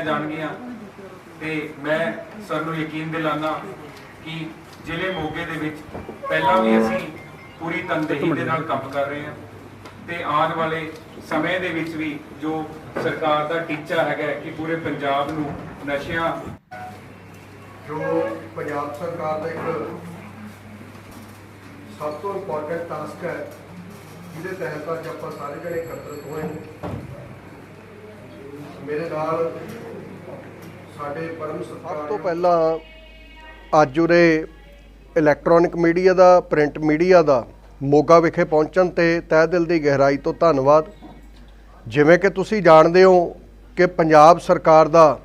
ਦਿੱਤੀਆਂ ਜਾਣਗੀਆਂ। ਤੇ ਮੈਂ ਸਰ ਨੂੰ ਯਕੀਨ ਦਿਲਾਨਾ ਕਿ ਜ਼ਿਲ੍ਹੇ ਮੋਗੇ ਦੇ ਵਿੱਚ ਪਹਿਲਾਂ ਵੀ ਅਸੀਂ ਪੂਰੀ ਤਨਦੇਹੀ ਦੇ ਨਾਲ ਕੰਮ ਕਰ ਰਹੇ ਹਾਂ। ਤੇ ਆਉਣ ਵਾਲੇ ਸਮੇਂ ਦੇ ਵਿੱਚ ਵੀ ਜੋ ਸਰਕਾਰ ਦਾ ਟੀਚਾ ਹੈਗਾ ਕਿ ਪੂਰੇ ਪੰਜਾਬ ਨੂੰ ਨਸ਼ਿਆਂ ਜੋ ਪੰਜਾਬ ਸਰਕਾਰ ਦਾ ਇੱਕ ਸਭ ਤੋਂ ਇੰਪੋਰਟੈਂਟ ਟਾਸਕ ਹੈ, ਜਿਹਦੇ ਤਹਿਤ ਅੱਜ ਆਪਾਂ ਸਾਰੇ ਜਣੇ ਇਕੱਤਰਿਤ ਹੋਏ ਮੇਰੇ ਨਾਲ ਸਾਡੇ ਪਰਮ ਸਤਿਕਾਰ ਤੋਂ ਪਹਿਲਾਂ ਅੱਜ ਉਰੇ ਇਲੈਕਟ੍ਰੋਨਿਕ ਮੀਡੀਆ ਦਾ ਪ੍ਰਿੰਟ ਮੀਡੀਆ ਦਾ ਮੋਗਾ ਵਿਖੇ ਪਹੁੰਚਣ ਤੇ ਤਹਿ ਦਿਲ ਦੀ ਗਹਿਰਾਈ ਤੋਂ ਧੰਨਵਾਦ। ਜਿਵੇਂ ਕਿ ਤੁਸੀਂ ਜਾਣਦੇ ਹੋ ਕਿ ਪੰਜਾਬ ਸਰਕਾਰ ਦਾ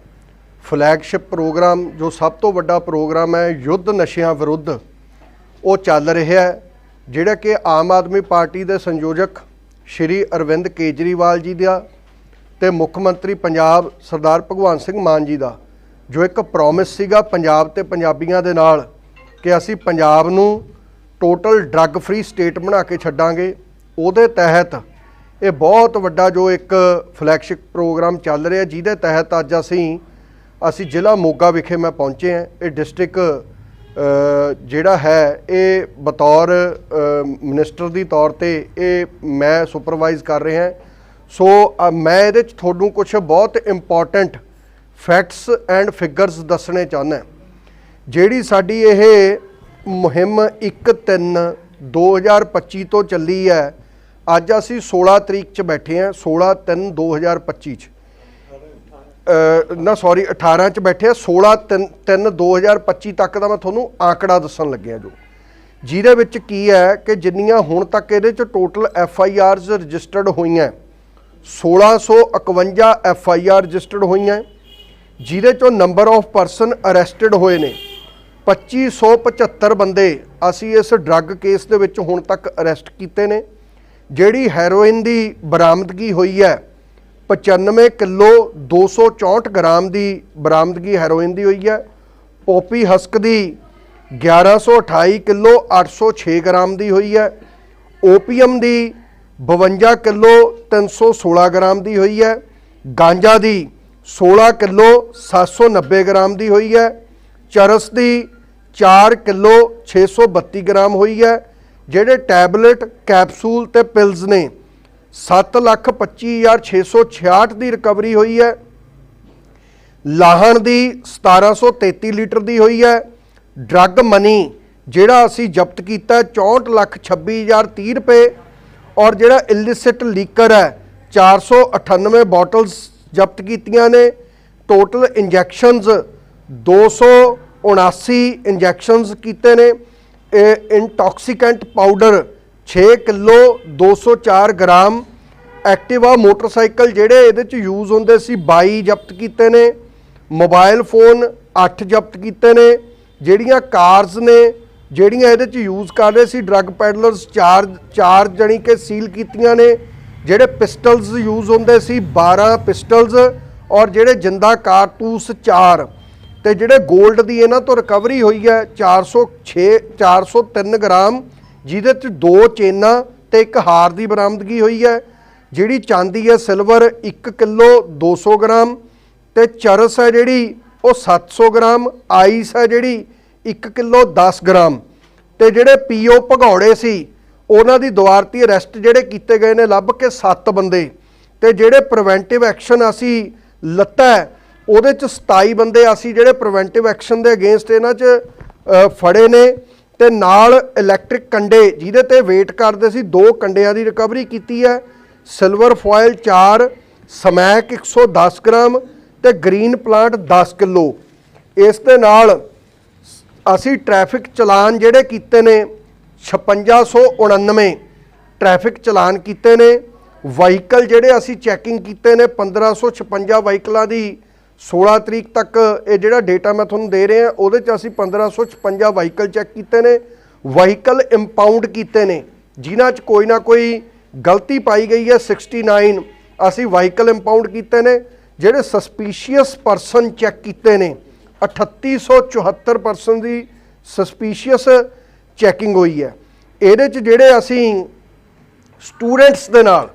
ਫਲੈਗਸ਼ਿਪ ਪ੍ਰੋਗਰਾਮ ਜੋ ਸਭ ਤੋਂ ਵੱਡਾ ਪ੍ਰੋਗਰਾਮ ਹੈ ਯੁੱਧ ਨਸ਼ਿਆਂ ਵਿਰੁੱਧ ਉਹ ਚੱਲ ਰਿਹਾ ਹੈ ਜਿਹੜਾ ਕਿ ਆਮ ਆਦਮੀ ਪਾਰਟੀ ਦੇ ਸੰਯੋਜਕ ਸ਼੍ਰੀ ਅਰਵਿੰਦ ਕੇਜਰੀਵਾਲ ਜੀ ਦਾ ਤੇ ਮੁੱਖ ਮੰਤਰੀ ਪੰਜਾਬ ਸਰਦਾਰ ਭਗਵੰਤ ਸਿੰਘ ਮਾਨ ਜੀ ਦਾ। ਜੋ ਇੱਕ ਪ੍ਰੋਮਿਸ ਸੀਗਾ ਪੰਜਾਬ ਤੇ ਪੰਜਾਬੀਆਂ ਦੇ ਨਾਲ ਕਿ ਅਸੀਂ ਪੰਜਾਬ ਨੂੰ ਟੋਟਲ ਡਰੱਗ ਫ੍ਰੀ ਸਟੇਟ ਬਣਾ ਕੇ ਛੱਡਾਂਗੇ ਉਹਦੇ ਤਹਿਤ ਇਹ ਬਹੁਤ ਵੱਡਾ ਜੋ ਇੱਕ ਫਲੈਗਸ਼ਿਪ ਪ੍ਰੋਗਰਾਮ ਚੱਲ ਰਿਹਾ ਜਿਹਦੇ ਤਹਿਤ ਅੱਜ ਅਸੀਂ ਅਸੀਂ ਜ਼ਿਲ੍ਹਾ ਮੋਗਾ ਵਿਖੇ ਮੈਂ ਪਹੁੰਚੇ ਹਾਂ। ਇਹ ਡਿਸਟ੍ਰਿਕਟ ਜਿਹੜਾ ਹੈ ਇਹ ਬਤੌਰ ਅ, ਮਿਨਿਸਟਰ ਦੀ ਤੌਰ ਤੇ ਇਹ ਮੈਂ ਸੁਪਰਵਾਈਜ਼ ਕਰ ਰਿਹਾ। ਸੋ ਮੈਂ ਇਹਦੇ ਚ ਤੁਹਾਨੂੰ ਕੁਝ ਬਹੁਤ ਇੰਪੋਰਟੈਂਟ ਫੈਕਟਸ ਐਂਡ ਫਿਗਰਸ ਦੱਸਣੇ ਚਾਹੁੰਦਾ ਜਿਹੜੀ ਸਾਡੀ ਇਹ ਮੁਹਿੰਮ 1/3 2025 ਤੋਂ ਚੱਲੀ ਹੈ, ਅੱਜ ਅਸੀਂ 16 ਤਰੀਕ ਚ ਬੈਠੇ ਹਾਂ 16/3 2025 ਚ। ਨਾ ਸੌਰੀ 18 ਚ ਬੈਠੇ ਆ 16 3 3 2025 ਤੱਕ ਦਾ ਮੈਂ ਤੁਹਾਨੂੰ ਆંકੜਾ ਦੱਸਣ ਲੱਗਿਆ ਜੋ। ਜਿਹਦੇ ਵਿੱਚ ਕੀ ਹੈ ਕਿ ਜਿੰਨੀਆਂ ਹੁਣ ਤੱਕ ਇਹਦੇ ਚ total F I Rs registered ਹੋਈਆਂ 1651 ਐਫ ਆਈ ਆਰ ਰਜਿਸਟਰਡ ਹੋਈਆਂ ਜਿਹਦੇ ਚੋਂ ਨੰਬਰ ਆਫ ਪਰਸਨ ਅਰੈਸਟਡ ਹੋਏ ਨੇ। 2575 ਬੰਦੇ ਅਸੀਂ ਇਸ ਡਰੱਗ ਕੇਸ ਦੇ ਵਿੱਚ ਹੁਣ ਤੱਕ ਅਰੈਸਟ ਕੀਤੇ ਨੇ। ਜਿਹੜੀ ਹੈਰੋਇਨ ਦੀ ਬਰਾਮਦਗੀ ਹੋਈ ਹੈ 95 ਕਿਲੋ 264 ਗ੍ਰਾਮ ਦੀ ਬਰਾਮਦਗੀ ਹੈਰੋਇਨ ਦੀ ਹੋਈ ਹੈ। ਪੋਪੀ ਹਸਕ ਦੀ 1128 ਕਿਲੋ 806 ਗ੍ਰਾਮ ਦੀ ਹੋਈ ਹੈ। ਓਪੀਅਮ ਦੀ 52 ਕਿਲੋ 316 ਗ੍ਰਾਮ ਦੀ ਹੋਈ ਹੈ। ਗਾਂਜਾ ਦੀ 16 ਕਿਲੋ 790 ਗ੍ਰਾਮ ਦੀ ਹੋਈ ਹੈ। ਚਰਸ ਦੀ 4 ਕਿਲੋ 632 ਗ੍ਰਾਮ ਹੋਈ ਹੈ। ਜਿਹੜੇ ਟੈਬਲੇਟ ਕੈਪਸੂਲ ਤੇ ਪਿਲਸ ਨੇ 725666 ਦੀ ਰਿਕਵਰੀ ਹੋਈ ਹੈ। ਲਾਹਣ ਦੀ 1733 ਲੀਟਰ ਦੀ ਹੋਈ ਹੈ। ਡਰੱਗ ਮਨੀ ਜਿਹੜਾ ਅਸੀਂ ਜ਼ਬਤ ਕੀਤਾ 64,26,030 ਰੁਪਏ ਔਰ ਜਿਹੜਾ ਇਲਿਸਿਟ ਲੀਕਰ ਹੈ 498 ਬੋਟਲਸ ਜ਼ਬਤ ਕੀਤੀਆਂ ਨੇ। ਟੋਟਲ ਇੰਜੈਕਸ਼ਨਸ 279 ਇੰਜੈਕਸ਼ਨਸ ਕੀਤੇ ਨੇ। ਇਹ intoxicant powder 6 kilo 204 gram Activa motorcycle ਜਿਹੜੇ ਇਹਦੇ ਚ ਯੂਜ਼ ਹੁੰਦੇ ਸੀ 22 ਜ਼ਬਤ ਕੀਤੇ ਨੇ। ਮੋਬਾਈਲ ਫੋਨ 8 ਜ਼ਬਤ ਕੀਤੇ ਨੇ। ਜਿਹੜੀਆਂ ਕਾਰਸ ਨੇ, ਜਿਹੜੀਆਂ ਇਹਦੇ ਚ ਯੂਜ਼ ਕਰ ਰਹੇ ਸੀ ਡਰੱਗ ਪੈਡਲਰਸ 4 4 ਜਣੀ ਕੇ ਸੀਲ ਕੀਤੀਆਂ ਨੇ। ਜਿਹੜੇ ਪਿਸਟਲਸ ਯੂਜ਼ ਹੁੰਦੇ ਸੀ 12 ਪਿਸਟਲਸ ਔਰ ਜਿਹੜੇ ਜਿੰਦਾ ਕਾਰਤੂਸ 4 ਤੇ ਜਿਹੜੇ 골ਡ ਦੀ ਇਹਨਾਂ ਤੋਂ ਰਿਕਵਰੀ ਹੋਈ ਹੈ 406 403 ਗ੍ਰਾਮ, ਜਿਹਦੇ ਚ ਦੋ ਚੇਨਾਂ ਤੇ ਇੱਕ ਹਾਰ ਦੀ ਬਰਾਮਦਗੀ ਹੋਈ ਹੈ, ਜਿਹੜੀ ਚਾਂਦੀ ਹੈ ਸਿਲਵਰ 1 ਕਿਲੋ 200 ਗ੍ਰਾਮ ਤੇ ਚਰਸ ਹੈ ਜਿਹੜੀ ਉਹ 700 ਗ੍ਰਾਮ, ਆਈਸ ਹੈ ਜਿਹੜੀ 1 ਕਿਲੋ 10 ਗ੍ਰਾਮ ਤੇ ਜਿਹੜੇ ਪੀਓ ਭਗੌੜੇ ਸੀ ਉਹਨਾਂ ਦੀ ਦੁਆਰਤੀ ਅਰੈਸਟ ਜਿਹੜੇ ਕੀਤੇ ਗਏ ਨੇ ਲੱਭ ਕੇ 7 ਬੰਦੇ। ਤੇ ਜਿਹੜੇ ਪ੍ਰੀਵੈਂਟਿਵ ਐਕਸ਼ਨ ਅਸੀਂ ਲੱਤਾ ਉਹਦੇ ਚ 27 ਬੰਦੇ ਅਸੀਂ ਜਿਹੜੇ ਪ੍ਰੀਵੈਂਟਿਵ ਐਕਸ਼ਨ ਦੇ ਅਗੇਂਸਟ ਇਹਨਾਂ ਚ ਫੜੇ ਨੇ। ਤੇ ਨਾਲ ਇਲੈਕਟ੍ਰਿਕ ਕੰਡੇ, ਜਿਹਦੇ ਤੇ ਵੇਟ ਕਰਦੇ ਸੀ, ਦੋ ਕੰਡਿਆਂ ਦੀ ਰਿਕਵਰੀ ਕੀਤੀ ਹੈ। ਸਿਲਵਰ ਫੋਇਲ 4 ਸਮੈਕ 110 ਗ੍ਰਾਮ ਤੇ ਗ੍ਰੀਨ ਪਲਾਂਟ 10 ਕਿਲੋ। ਇਸ ਦੇ ਨਾਲ ਅਸੀਂ ਟ੍ਰੈਫਿਕ ਚਲਾਨ ਜਿਹੜੇ ਕੀਤੇ ਨੇ 5699 ਟ੍ਰੈਫਿਕ ਚਲਾਨ ਕੀਤੇ ਨੇ। ਵਾਹੀਕਲ ਜਿਹੜੇ ਅਸੀਂ ਚੈਕਿੰਗ ਕੀਤੇ ਨੇ 1556 ਵਾਹੀਕਲਾਂ ਦੀ 16 ਤਰੀਕ ਤੱਕ ਇਹ ਜਿਹੜਾ ਡੇਟਾ ਮੈਂ ਤੁਹਾਨੂੰ ਦੇ ਰਿਹਾ, ਉਹਦੇ ਚ ਅਸੀਂ 1556 ਵਾਹੀਕਲ ਚੈੱਕ ਕੀਤੇ ਨੇ। ਵਾਹੀਕਲ ਇੰਪਾਊਂਡ ਕੀਤੇ ਨੇ, ਜਿਨ੍ਹਾਂ ਚ ਕੋਈ ਨਾ ਕੋਈ ਗਲਤੀ ਪਾਈ ਗਈ ਹੈ। 69 ਅਸੀਂ ਵਾਹੀਕਲ ਇੰਪਾਊਂਡ ਕੀਤੇ ਨੇ, ਜਿਹੜੇ ਸਸਪੀਸ਼ੀਅਸ ਪਰਸਨ ਚੈੱਕ ਕੀਤੇ ਨੇ। 3874 ਪਰਸਨ ਦੀ ਸਸਪੀਸ਼ੀਅਸ ਚੈਕਿੰਗ ਹੋਈ ਹੈ। ਇਹਦੇ ਚ ਜਿਹੜੇ ਅਸੀਂ ਸਟੂਡੈਂਟਸ ਦੇ ਨਾਲ,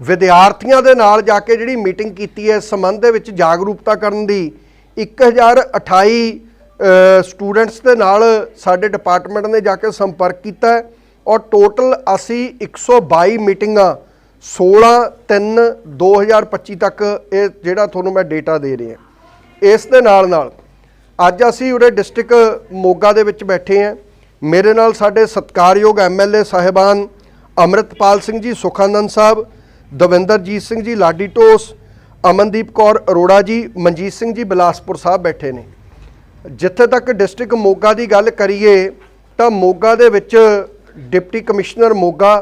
ਵਿਦਿਆਰਥੀਆਂ ਦੇ ਨਾਲ ਜਾ ਕੇ ਜਿਹੜੀ ਮੀਟਿੰਗ ਕੀਤੀ ਹੈ ਸੰਬੰਧ ਦੇ ਵਿੱਚ ਜਾਗਰੂਕਤਾ ਕਰਨ ਦੀ 1028 ਸਟੂਡੈਂਟਸ ਦੇ ਨਾਲ ਸਾਡੇ ਡਿਪਾਰਟਮੈਂਟ ਨੇ ਜਾ ਕੇ ਸੰਪਰਕ ਕੀਤਾ ਔਰ ਟੋਟਲ ਅਸੀਂ 122 ਮੀਟਿੰਗਾਂ 16 3 2025 ਤੱਕ ਇਹ ਜਿਹੜਾ ਤੁਹਾਨੂੰ ਮੈਂ ਡੇਟਾ ਦੇ ਰਿਹਾ ਇਸ ਦੇ ਨਾਲ ਨਾਲ ਅੱਜ ਅਸੀਂ ਉਰੇ ਡਿਸਟ੍ਰਿਕਟ ਮੋਗਾ ਦੇ ਵਿੱਚ ਬੈਠੇ ਹਾਂ। ਮੇਰੇ ਨਾਲ ਸਾਡੇ ਸਤਿਕਾਰਯੋਗ ਐਮਐਲਏ ਸਾਹਿਬਾਨ ਅਮਰਿਤਪਾਲ ਸਿੰਘ ਜੀ, ਸੁਖਾਨੰਦ ਸਾਹਿਬ, ਦਵਿੰਦਰਜੀਤ ਸਿੰਘ ਜੀ, ਲਾਡੀ ਟੋਸ ਅਮਨਦੀਪ ਕੌਰ ਅਰੋੜਾ ਜੀ, ਮਨਜੀਤ ਸਿੰਘ ਜੀ, ਬਿਲਾਸਪੁਰ ਸਾਹਿਬ ਬੈਠੇ ਨੇ। ਜਿੱਥੇ ਤੱਕ ਡਿਸਟ੍ਰਿਕਟ ਮੋਗਾ ਦੀ ਗੱਲ ਕਰੀਏ, ਤਾਂ ਮੋਗਾ ਦੇ ਵਿੱਚ ਡਿਪਟੀ ਕਮਿਸ਼ਨਰ ਮੋਗਾ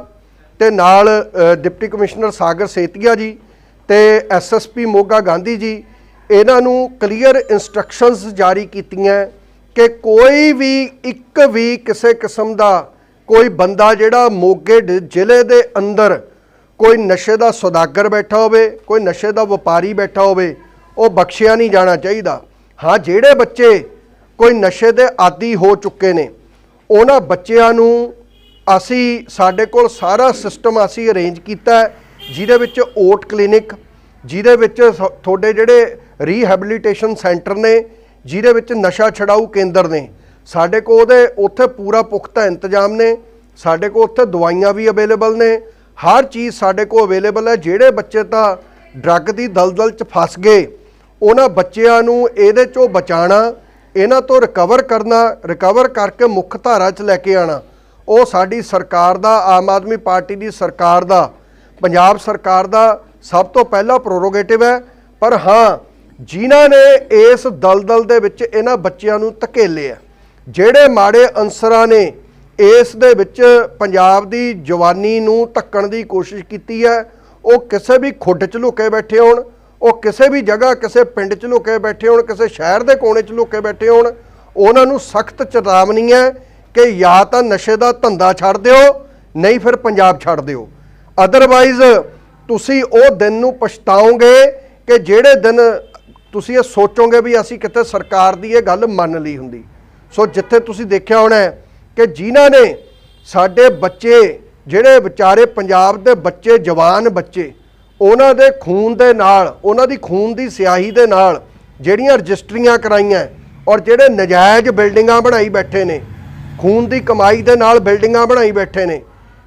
ਤੇ ਨਾਲ ਡਿਪਟੀ ਕਮਿਸ਼ਨਰ ਸਾਗਰ ਸੇਤੀਆ ਜੀ ਤੇ ਐਸਐਸਪੀ ਮੋਗਾ ਗਾਂਧੀ ਜੀ, ਇਹਨਾਂ ਨੂੰ ਕਲੀਅਰ ਇਨਸਟਰਕਸ਼ਨਸ ਜਾਰੀ ਕੀਤੀਆਂ। ਕਿ ਕੋਈ ਵੀ ਇੱਕ ਵੀ ਕਿਸੇ ਕਿਸਮ ਦਾ ਕੋਈ ਬੰਦਾ ਜਿਹੜਾ ਮੋਗੇ ਡ- ਜ਼ਿਲ੍ਹੇ ਦੇ ਅੰਦਰ ਕੋਈ ਨਸ਼ੇ ਦਾ ਸੌਦਾਗਰ ਬੈਠਾ ਹੋਵੇ, ਕੋਈ ਨਸ਼ੇ ਦਾ ਵਪਾਰੀ ਬੈਠਾ ਹੋਵੇ, ਉਹ ਬਖਸ਼ਿਆ ਨਹੀਂ ਜਾਣਾ ਚਾਹੀਦਾ। ਹਾਂ, ਜਿਹੜੇ ਬੱਚੇ ਕੋਈ ਨਸ਼ੇ ਦੇ ਆਦੀ ਹੋ ਚੁੱਕੇ ਨੇ, ਉਹਨਾਂ ਬੱਚਿਆਂ ਨੂੰ ਅਸੀਂ, ਸਾਡੇ ਕੋਲ ਸਾਰਾ ਸਿਸਟਮ ਅਸੀਂ ਅਰੇਂਜ ਕੀਤਾ ਜਿਹਦੇ ਵਿੱਚ ਓਟ ਕਲੀਨਿਕ, ਜਿਹਦੇ ਵਿੱਚ ਸ- ਤੁਹਾਡੇ ਜਿਹੜੇ ਰੀਹੈਬਿਲਿਟੇਸ਼ਨ ਸੈਂਟਰ ਨੇ ਜਿਹਦੇ ਵਿੱਚ ਨਸ਼ਾ ਛਡਾਊ ਕੇਂਦਰ ਨੇ। ਸਾਡੇ ਕੋਲ ਉਹਦੇ ਉੱਥੇ ਪੂਰਾ ਪੁਖਤਾ ਇੰਤਜ਼ਾਮ ਨੇ। ਸਾਡੇ ਕੋਲ ਉੱਥੇ ਦਵਾਈਆਂ ਵੀ ਅਵੇਲੇਬਲ ਨੇ। ਹਰ ਚੀਜ਼ ਸਾਡੇ ਕੋਲ ਅਵੇਲੇਬਲ ਹੈ। ਜਿਹੜੇ ਬੱਚੇ ਤਾਂ ਡਰੱਗ ਦੀ ਦਲਦਲ 'ਚ ਫਸ ਗਏ, ਉਹਨਾਂ ਬੱਚਿਆਂ ਨੂੰ ਇਹਦੇ 'ਚੋਂ ਬਚਾਉਣਾ, ਇਹਨਾਂ ਤੋਂ ਰਿਕਵਰ ਕਰਨਾ, ਰਿਕਵਰ ਕਰਕੇ ਮੁੱਖ ਧਾਰਾ 'ਚ ਲੈ ਕੇ ਆਣਾ ਉਹ ਸਾਡੀ ਸਰਕਾਰ ਦਾ, ਆਮ ਆਦਮੀ ਪਾਰਟੀ ਦੀ ਸਰਕਾਰ ਦਾ, ਪੰਜਾਬ ਸਰਕਾਰ ਦਾ ਸਭ ਤੋਂ ਪਹਿਲਾ ਪ੍ਰੋਰੋਗੇਟਿਵ ਹੈ। ਪਰ ਹਾਂ ਜਿਨ੍ਹਾਂ ਨੇ ਇਸ ਦਲਦਲ ਦੇ ਵਿੱਚ ਇਹਨਾਂ ਬੱਚਿਆਂ ਨੂੰ ਧਕੇਲੇ ਧਕੇਲਿਆ ਜਿਹੜੇ ਮਾੜੇ ਅਨਸਰਾਂ ਨੇ ਇਸ ਦੇ ਵਿੱਚ ਪੰਜਾਬ ਦੀ ਜਵਾਨੀ ਨੂੰ ਧੱਕਣ ਦੀ ਕੋਸ਼ਿਸ਼ ਕੀਤੀ ਹੈ, ਉਹ ਕਿਸੇ ਵੀ ਖੁੱਡ 'ਚ ਲੁਕੇ ਬੈਠੇ ਹੋਣ, ਉਹ ਕਿਸੇ ਵੀ ਜਗ੍ਹਾ ਕਿਸੇ ਪਿੰਡ 'ਚ ਲੁਕੇ ਬੈਠੇ ਹੋਣ, ਕਿਸੇ ਸ਼ਹਿਰ ਦੇ ਕੋਨੇ 'ਚ ਲੁਕੇ ਬੈਠੇ ਹੋਣ, ਉਹਨਾਂ ਨੂੰ ਸਖਤ ਚੇਤਾਵਨੀ ਹੈ ਕਿ ਜਾਂ ਤਾਂ ਨਸ਼ੇ ਦਾ ਧੰਦਾ ਛੱਡ ਦਿਓ, ਨਹੀਂ ਫਿਰ ਪੰਜਾਬ ਛੱਡ ਦਿਓ। ਅਦਰਵਾਈਜ਼ ਤੁਸੀਂ ਉਹ ਦਿਨ ਨੂੰ ਪਛਤਾਓਗੇ ਕਿ ਜਿਹੜੇ ਦਿਨ ਤੁਸੀਂ ਇਹ ਸੋਚੋਗੇ ਵੀ ਅਸੀਂ ਕਿਤੇ ਸਰਕਾਰ ਦੀ ਇਹ ਗੱਲ ਮੰਨ ਲਈ ਹੁੰਦੀ। ਸੋ ਜਿੱਥੇ ਤੁਸੀਂ ਦੇਖਿਆ ਹੋਣਾ ਕਿ ਜਿਨ੍ਹਾਂ ਨੇ ਸਾਡੇ ਬੱਚੇ, ਜਿਹੜੇ ਵਿਚਾਰੇ ਪੰਜਾਬ ਦੇ ਬੱਚੇ, ਜਵਾਨ ਬੱਚੇ, ਉਹਨਾਂ ਦੇ ਖੂਨ ਦੇ ਨਾਲ, ਉਹਨਾਂ ਦੀ ਖੂਨ ਦੀ ਸਿਆਹੀ ਦੇ ਨਾਲ ਜਿਹੜੀਆਂ ਰਜਿਸਟਰੀਆਂ ਕਰਾਈਆਂ ਔਰ ਜਿਹੜੇ ਨਜਾਇਜ਼ ਬਿਲਡਿੰਗਾਂ ਬਣਾਈ ਬੈਠੇ ਨੇ, ਖੂਨ ਦੀ ਕਮਾਈ ਦੇ ਨਾਲ ਬਿਲਡਿੰਗਾਂ ਬਣਾਈ ਬੈਠੇ ਨੇ,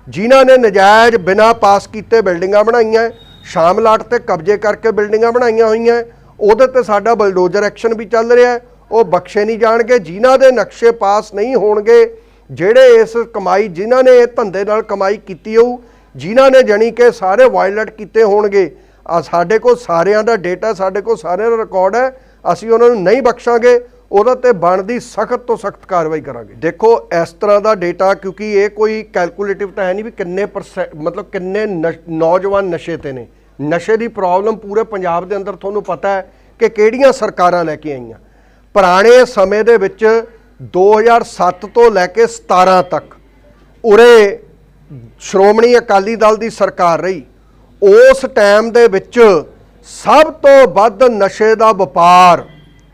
ਜਿਨ੍ਹਾਂ ਨੇ ਨਜਾਇਜ਼ ਬਿਨਾਂ ਪਾਸ ਕੀਤੇ ਬਿਲਡਿੰਗਾਂ ਬਣਾਈਆਂ ਸ਼ਾਮਲਾਟ ਤੇ ਕਬਜ਼ੇ ਕਰਕੇ ਬਿਲਡਿੰਗਾਂ ਬਣਾਈਆਂ ਹੋਈਆਂ ਉਹਦੇ ਤੇ ਸਾਡਾ ਬਲਡੋਜ਼ਰ ਐਕਸ਼ਨ ਵੀ ਚੱਲ ਰਿਹਾ ਉਹ ਬਖਸ਼ੇ ਨਹੀਂ ਜਾਣਗੇ, ਜਿਨ੍ਹਾਂ ਦੇ ਨਕਸ਼ੇ ਪਾਸ ਨਹੀਂ ਹੋਣਗੇ, ਜਿਹੜੇ ਇਸ ਕਮਾਈ, ਜਿਨ੍ਹਾਂ ਨੇ ਇਹ ਧੰਦੇ ਨਾਲ ਕਮਾਈ ਕੀਤੀ ਹੋਊ, ਜਿਨ੍ਹਾਂ ਨੇ ਜਣੀ ਕਿ ਸਾਰੇ ਵਾਇਲਟ ਕੀਤੇ ਹੋਣਗੇ ਆ ਸਾਡੇ ਕੋਲ ਸਾਰਿਆਂ ਦਾ ਡੇਟਾ, ਸਾਡੇ ਕੋਲ ਸਾਰਿਆਂ ਦਾ ਰਿਕਾਰਡ ਹੈ, ਅਸੀਂ ਉਹਨਾਂ ਨੂੰ ਨਹੀਂ ਬਖਸ਼ਾਂਗੇ, ਉਹਦੇ ਤੇ ਬਣਦੀ ਸਖਤ ਤੋਂ ਸਖਤ ਕਾਰਵਾਈ ਕਰਾਂਗੇ। ਦੇਖੋ, ਇਸ ਤਰ੍ਹਾਂ ਦਾ ਡੇਟਾ, ਕਿਉਂਕਿ ਇਹ ਕੋਈ ਕੈਲਕੂਲੇਟਿਵ ਤਾਂ ਹੈ ਨਹੀਂ ਵੀ ਕਿੰਨੇ ਪਰਸੈਂਟ ਮਤਲਬ ਕਿੰਨੇ ਨਸ਼- ਨੌਜਵਾਨ ਨਸ਼ੇ ਤੇ ਨੇ। ਨਸ਼ੇ ਦੀ ਪ੍ਰੋਬਲਮ ਪੂਰੇ ਪੰਜਾਬ ਦੇ ਅੰਦਰ ਤੁਹਾਨੂੰ ਪਤਾ ਹੈ ਕਿ ਕਿਹੜੀਆਂ ਸਰਕਾਰਾਂ ਲੈ ਕੇ ਆਈਆਂ। ਪੁਰਾਣੇ ਸਮੇਂ ਦੇ ਵਿੱਚ 2007 ਤੋਂ ਲੈ ਕੇ 17 ਤੱਕ ਉਰੇ ਸ਼੍ਰੋਮਣੀ ਅਕਾਲੀ ਦਲ ਦੀ ਸਰਕਾਰ ਰਹੀ। ਉਸ ਟਾਈਮ ਦੇ ਵਿੱਚ ਸਭ ਤੋਂ ਵੱਧ ਨਸ਼ੇ ਦਾ ਵਪਾਰ,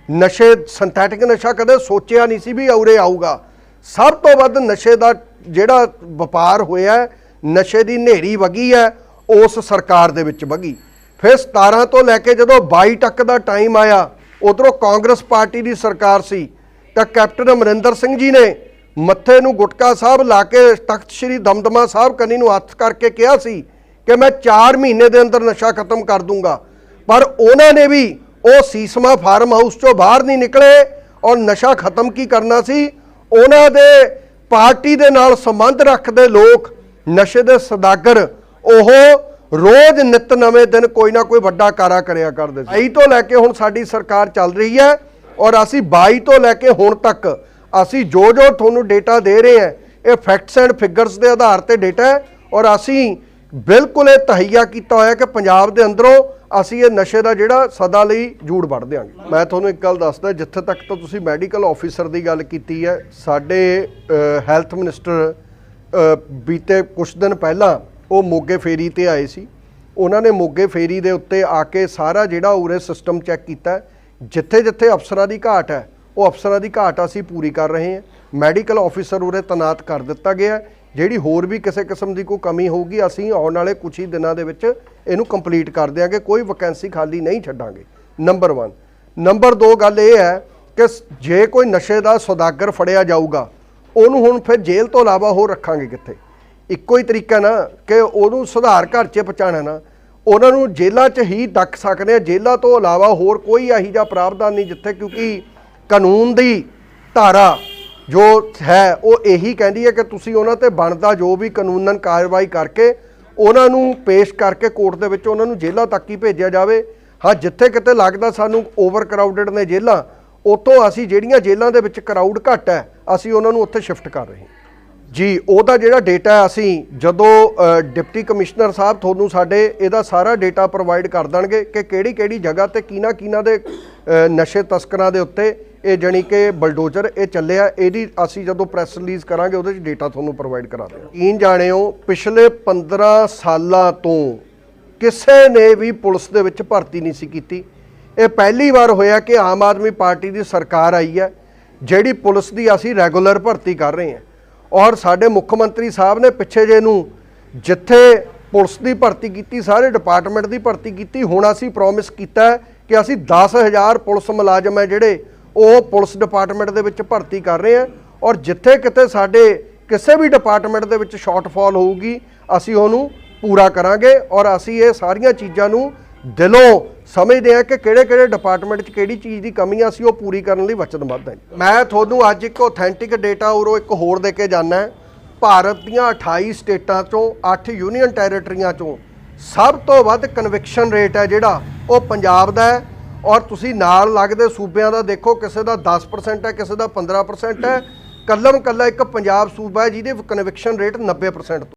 ਨਸ਼ੇ ਸਿੰਥੈਟਿਕ ਨਸ਼ਾ ਕਦੇ ਸੋਚਿਆ ਨਹੀਂ ਸੀ ਵੀ ਉਰੇ ਆਊਗਾ। ਸਭ ਤੋਂ ਵੱਧ ਨਸ਼ੇ ਦਾ ਜਿਹੜਾ ਵਪਾਰ ਹੋਇਆ ਨਸ਼ੇ ਦੀ ਨੇਰੀ ਵਗੀ ਹੈ ਉਸ ਸਰਕਾਰ ਦੇ ਵਿੱਚ ਵਗੀ। ਫਿਰ 17 ਤੋਂ ਲੈ ਕੇ ਜਦੋਂ 22 ਤੱਕ ਦਾ ਟਾਈਮ ਆਇਆ, ਉਧਰੋਂ ਕਾਂਗਰਸ ਪਾਰਟੀ ਦੀ ਸਰਕਾਰ ਸੀ, ਤਾਂ ਕੈਪਟਨ ਅਮਰਿੰਦਰ ਸਿੰਘ ਜੀ ਨੇ ਮੱਥੇ ਨੂੰ ਗੁਟਕਾ ਸਾਹਿਬ ਲਾ ਕੇ ਤਖਤ ਸ੍ਰੀ ਦਮਦਮਾ ਸਾਹਿਬ ਕੰਨੀ ਨੂੰ ਹੱਥ ਕਰਕੇ ਕਿਹਾ ਸੀ ਕਿ ਮੈਂ 4 ਮਹੀਨੇ ਦੇ ਅੰਦਰ ਨਸ਼ਾ ਖਤਮ ਕਰ ਦੂੰਗਾ। ਪਰ ਉਹਨਾਂ ਨੇ ਵੀ ਉਹ ਸੀਸਮਾ ਫਾਰਮ ਹਾਊਸ ਚੋਂ ਬਾਹਰ ਨਹੀਂ ਨਿਕਲੇ ਔਰ ਨਸ਼ਾ ਖਤਮ ਕੀ ਕਰਨਾ ਸੀ? ਉਹਨਾਂ ਦੇ ਪਾਰਟੀ ਦੇ ਨਾਲ ਸੰਬੰਧ ਰੱਖਦੇ ਲੋਕ ਨਸ਼ੇ ਦੇ ਸਦਾਗਰ ਉਹ ਰੋਜ਼ ਨਿਤ ਨਵੇਂ ਦਿਨ ਕੋਈ ਨਾ ਕੋਈ ਵੱਡਾ ਕਾਰਾ ਕਰਿਆ ਕਰਦੇ ਸੀ। 22 ਤੋਂ ਲੈ ਕੇ ਹੁਣ ਸਾਡੀ ਸਰਕਾਰ ਚੱਲ ਰਹੀ ਹੈ ਔਰ ਅਸੀਂ 22 ਤੋਂ ਲੈ ਕੇ ਹੁਣ ਤੱਕ ਅਸੀਂ ਜੋ ਜੋ ਤੁਹਾਨੂੰ ਡੇਟਾ ਦੇ ਰਹੇ ਹਾਂ, ਇਹ ਫੈਕਟਸ ਐਂਡ ਫਿਗਰਸ ਦੇ ਆਧਾਰ ਤੇ ਡੇਟਾ ਹੈ ਔਰ ਅਸੀਂ ਬਿਲਕੁਲ ਇਹ ਤਹਈਆ ਕੀਤਾ ਹੋਇਆ ਕਿ ਪੰਜਾਬ ਦੇ ਅੰਦਰੋਂ ਅਸੀਂ ਇਹ ਨਸ਼ੇ ਦਾ ਜਿਹੜਾ ਸਦਾ ਲਈ ਜੂੜ ਵੜ ਦਿਆਂਗੇ। ਮੈਂ ਤੁਹਾਨੂੰ ਇੱਕ ਗੱਲ ਦੱਸਦਾ, ਜਿੱਥੇ ਤੱਕ ਤਾਂ ਤੁਸੀਂ ਮੈਡੀਕਲ ਆਫੀਸਰ ਦੀ ਗੱਲ ਕੀਤੀ ਹੈ, ਸਾਡੇ ਹੈਲਥ ਮਿਨਿਸਟਰ ਬੀਤੇ ਕੁਝ ਦਿਨ ਪਹਿਲਾਂ ਉਹ ਮੋਗੇ ਫੇਰੀ ਤੇ ਆਏ ਸੀ। ਉਹਨਾਂ ਨੇ ਮੋਗੇ ਫੇਰੀ ਦੇ ਉੱਤੇ ਆ ਕੇ ਸਾਰਾ ਜਿਹੜਾ ਉਰੇ ਸਿਸਟਮ ਚੈੱਕ ਕੀਤਾ ਜਿੱਥੇ ਜਿੱਥੇ ਅਫਸਰਾਂ ਦੀ ਘਾਟ ਹੈ, ਉਹ ਅਫਸਰਾਂ ਦੀ ਘਾਟ ਅਸੀਂ ਪੂਰੀ ਕਰ ਰਹੇ ਹਾਂ। ਮੈਡੀਕਲ ਆਫੀਸਰ ਉਰੇ ਤੈਨਾਤ ਕਰ ਦਿੱਤਾ ਗਿਆ ਜਿਹੜੀ ਹੋਰ ਵੀ ਕਿਸੇ ਕਿਸਮ ਦੀ ਕੋਈ ਕਮੀ ਹੋਊਗੀ, ਅਸੀਂ ਆਉਣ ਵਾਲੇ ਕੁਝ ਹੀ ਦਿਨਾਂ ਦੇ ਵਿੱਚ ਇਹਨੂੰ ਕੰਪਲੀਟ ਕਰ ਦਿਆਂਗੇ। ਕੋਈ ਵੈਕੈਂਸੀ ਖਾਲੀ ਨਹੀਂ ਛੱਡਾਂਗੇ। ਨੰਬਰ 1 ਨੰਬਰ 2 ਗੱਲ ਇਹ ਹੈ ਕਿ ਜੇ ਕੋਈ ਨਸ਼ੇ ਦਾ ਸੌਦਾਗਰ ਫੜਿਆ ਜਾਊਗਾ, ਉਹਨੂੰ ਹੁਣ ਫਿਰ ਜੇਲ੍ਹ ਤੋਂ ਇਲਾਵਾ ਹੋਰ ਰੱਖਾਂਗੇ ਕਿੱਥੇ? ਇੱਕੋ ਹੀ ਤਰੀਕਾ ਨਾ ਕਿ ਉਹਨੂੰ ਸੁਧਾਰ ਘਰ 'ਚ ਪਹੁੰਚਾਉਣਾ ਨਾ। ਉਹਨਾਂ ਨੂੰ ਜੇਲ੍ਹਾਂ 'ਚ ਹੀ ਡੱਕ ਸਕਦੇ ਆ। ਜੇਲ੍ਹਾਂ ਤੋਂ ਇਲਾਵਾ ਹੋਰ ਕੋਈ ਇਹੋ ਜਿਹਾ ਪ੍ਰਾਵਧਾਨ ਨਹੀਂ ਜਿੱਥੇ ਕਿਉਂਕਿ ਕਾਨੂੰਨ ਦੀ ਧਾਰਾ ਜੋ ਹੈ, ਉਹ ਇਹੀ ਕਹਿੰਦੀ ਹੈ ਕਿ ਤੁਸੀਂ ਉਹਨਾਂ ਤੇ ਬਣਦਾ ਜੋ ਵੀ ਕਾਨੂੰਨਨ ਕਾਰਵਾਈ ਕਰਕੇ ਉਹਨਾਂ ਨੂੰ ਪੇਸ਼ ਕਰਕੇ ਕੋਰਟ ਦੇ ਵਿੱਚ ਉਹਨਾਂ ਨੂੰ ਜੇਲ੍ਹਾਂ ਤੱਕ ਹੀ ਭੇਜਿਆ ਜਾਵੇ। ਹਾਂ, ਜਿੱਥੇ ਕਿਤੇ ਲੱਗਦਾ ਸਾਨੂੰ ਓਵਰ ਕਰਾਊਡਡ ਨੇ ਜੇਲ੍ਹਾਂ ਉਤੋਂ ਅਸੀਂ ਜਿਹੜੀਆਂ ਜੇਲ੍ਹਾਂ ਦੇ ਵਿੱਚ ਕਰਾਊਡ ਘੱਟ ਹੈ, ਅਸੀਂ ਉਹਨਾਂ ਨੂੰ ਉੱਥੇ ਸ਼ਿਫਟ ਕਰ ਰਹੇ ਹਾਂ। ਜੀ, ਉਹਦਾ ਜਿਹੜਾ ਡੇਟਾ ਅਸੀਂ ਜਦੋਂ ਡਿਪਟੀ ਕਮਿਸ਼ਨਰ ਸਾਹਿਬ ਤੁਹਾਨੂੰ ਸਾਡੇ ਇਹਦਾ ਸਾਰਾ ਡੇਟਾ ਪ੍ਰੋਵਾਈਡ ਕਰ ਦੇਣਗੇ ਕਿ ਕਿਹੜੀ ਕਿਹੜੀ ਜਗ੍ਹਾ ਤੇ ਕਿਹਨਾਂ ਕਿਹਨਾਂ ਦੇ ਨਸ਼ੇ ਤਸਕਰਾਂ ਦੇ ਉੱਤੇ ਇਹ ਜਣੀ ਕਿ ਬਲਡੋਜ਼ਰ ਇਹ ਚੱਲਿਆ ਇਹਦੀ ਅਸੀਂ ਜਦੋਂ ਪ੍ਰੈਸ ਰਿਲੀਜ਼ ਕਰਾਂਗੇ, ਉਹਦੇ 'ਚ ਡੇਟਾ ਤੁਹਾਨੂੰ ਪ੍ਰੋਵਾਈਡ ਕਰਾ ਦਿਆਂਗੇ। ਯਕੀਨ ਜਾਣਿਓ, ਪਿਛਲੇ 15 ਸਾਲਾਂ ਤੋਂ ਕਿਸੇ ਨੇ ਵੀ ਪੁਲਿਸ ਦੇ ਵਿੱਚ ਭਰਤੀ ਨਹੀਂ ਸੀ ਕੀਤੀ। ਇਹ ਪਹਿਲੀ ਵਾਰ ਹੋਇਆ ਕਿ ਆਮ ਆਦਮੀ ਪਾਰਟੀ ਦੀ ਸਰਕਾਰ ਆਈ ਹੈ, ਜਿਹੜੀ ਪੁਲਿਸ ਦੀ ਅਸੀਂ ਰੈਗੂਲਰ ਭਰਤੀ ਕਰ ਰਹੇ ਹਾਂ। ਔਰ ਸਾਡੇ ਮੁੱਖ ਮੰਤਰੀ ਸਾਹਿਬ ਨੇ ਪਿੱਛੇ ਜੇ ਨੂੰ ਜਿੱਥੇ ਪੁਲਿਸ ਦੀ ਭਰਤੀ ਕੀਤੀ, ਸਾਰੇ ਡਿਪਾਰਟਮੈਂਟ ਦੀ ਭਰਤੀ ਕੀਤੀ, ਹੁਣ ਅਸੀਂ ਪ੍ਰੋਮਿਸ ਕੀਤਾ ਕਿ ਅਸੀਂ 10000 ਪੁਲਿਸ ਮੁਲਾਜ਼ਮ ਹੈ ਜਿਹੜੇ ਉਹ ਪੁਲਿਸ ਡਿਪਾਰਟਮੈਂਟ ਦੇ ਵਿੱਚ ਭਰਤੀ ਕਰ ਰਹੇ ਹਾਂ ਔਰ ਜਿੱਥੇ ਕਿਤੇ ਸਾਡੇ ਕਿਸੇ ਵੀ ਡਿਪਾਰਟਮੈਂਟ ਦੇ ਵਿੱਚ ਸ਼ਾਰਟਫਾਲ ਹੋਊਗੀ, ਅਸੀਂ ਉਹਨੂੰ ਪੂਰਾ ਕਰਾਂਗੇ ਔਰ ਅਸੀਂ ਇਹ ਸਾਰੀਆਂ ਚੀਜ਼ਾਂ ਨੂੰ ਦਿਲੋਂ ਸਮਝਦੇ ਹਾਂ ਕਿ ਕਿਹੜੇ ਕਿਹੜੇ ਡਿਪਾਰਟਮੈਂਟ 'ਚ ਕਿਹੜੀ ਚੀਜ਼ ਦੀ ਕਮੀਆਂ ਸੀ ਉਹ ਪੂਰੀ ਕਰਨ ਲਈ ਵਚਨਬੱਧ ਹੈ। ਮੈਂ ਤੁਹਾਨੂੰ ਅੱਜ ਇੱਕ ਆਥੈਂਟਿਕ ਡੇਟਾ ਉਰੋਂ ਇੱਕ ਹੋਰ ਦੇ ਕੇ ਜਾਣਾ ਭਾਰਤ ਦੀਆਂ 28 ਸਟੇਟਾਂ ਚੋਂ 8 ਯੂਨੀਅਨ ਟੈਰੀਟਰੀਆਂ ਚੋਂ ਸਭ ਤੋਂ ਵੱਧ ਕਨਵਿਕਸ਼ਨ ਰੇਟ ਹੈ ਜਿਹੜਾ, ਉਹ ਪੰਜਾਬ ਦਾ ਹੈ। ਔਰ ਤੁਸੀਂ ਨਾਲ ਲੱਗਦੇ ਸੂਬਿਆਂ ਦਾ ਦੇਖੋ, ਕਿਸੇ ਦਾ 10% ਹੈ, ਕਿਸੇ ਦਾ 15% ਹੈ। ਕੱਲਮ ਕੱਲਾ ਇੱਕ ਪੰਜਾਬ ਸੂਬਾ ਹੈ ਜਿਹਦੇ ਕਨਵਿਕਸ਼ਨ ਰੇਟ 90% ਤੋਂ